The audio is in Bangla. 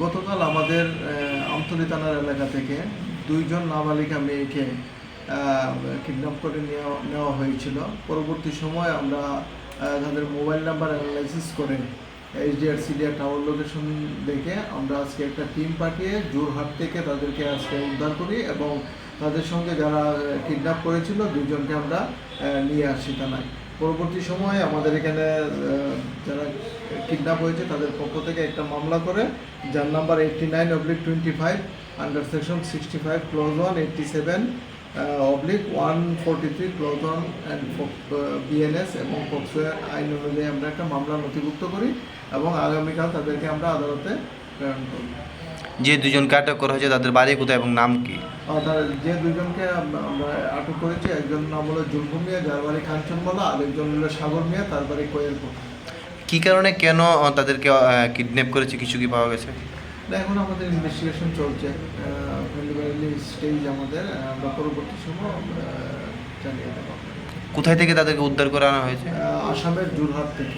গতকাল আমাদের আমতলী থানার এলাকা থেকে দুইজন নাবালিকা মেয়েকে কিডন্যাপ করে নেওয়া নেওয়া হয়েছিল। পরবর্তী সময় আমরা তাদের মোবাইল নাম্বার অ্যানালাইসিস করে এইচডিআরসিডিআর টাওয়ার লোকেশন দেখে আমরা আজকে একটা টিম পাঠিয়ে জোরহাট থেকে তাদেরকে আজকে উদ্ধার করি এবং তাদের সঙ্গে যারা কিডন্যাপ করেছিল দুজনকে আমরা নিয়ে আসি থানায়। পরবর্তী সময়ে আমাদের এখানে যারা কিডন্যাপ হয়েছে তাদের পক্ষ থেকে একটা মামলা করে, যার number eighty nine oblique twenty five under section sixty five close one eighty seven oblique one forty three close one and BNS এবং পক্সোয়ের আইন অনুযায়ী আমরা একটা মামলা নথিভুক্ত করি এবং আগামীকাল তাদেরকে আমরা আদালতে প্রেরণ করি। যে দুজনকে আটক করা হয়েছে তাদের বাড়ি কোথায় এবং নাম কি? যে দুজনকে আমরা আটক করেছি একজন নাম হলো জুলফু মিয়া যার বাড়ি কাঞ্চনমালা আর একজন হলো সাগর মিয়া তার বাড়ি কোয়েলপুর। কি কারণে কেন তাদেরকে কিডন্যাপ করেছে কিছু কি পাওয়া গেছে? এখন আমাদের ইনভেস্টিগেশন চলছে। প্রিলিমিনারি স্টেজ আমাদের আমরা পরবর্তী সময় জানিয়ে দেবো। কোথায় থেকে তাদেরকে উদ্ধার করে আনা হয়েছে? আসামের জোরহাট থেকে।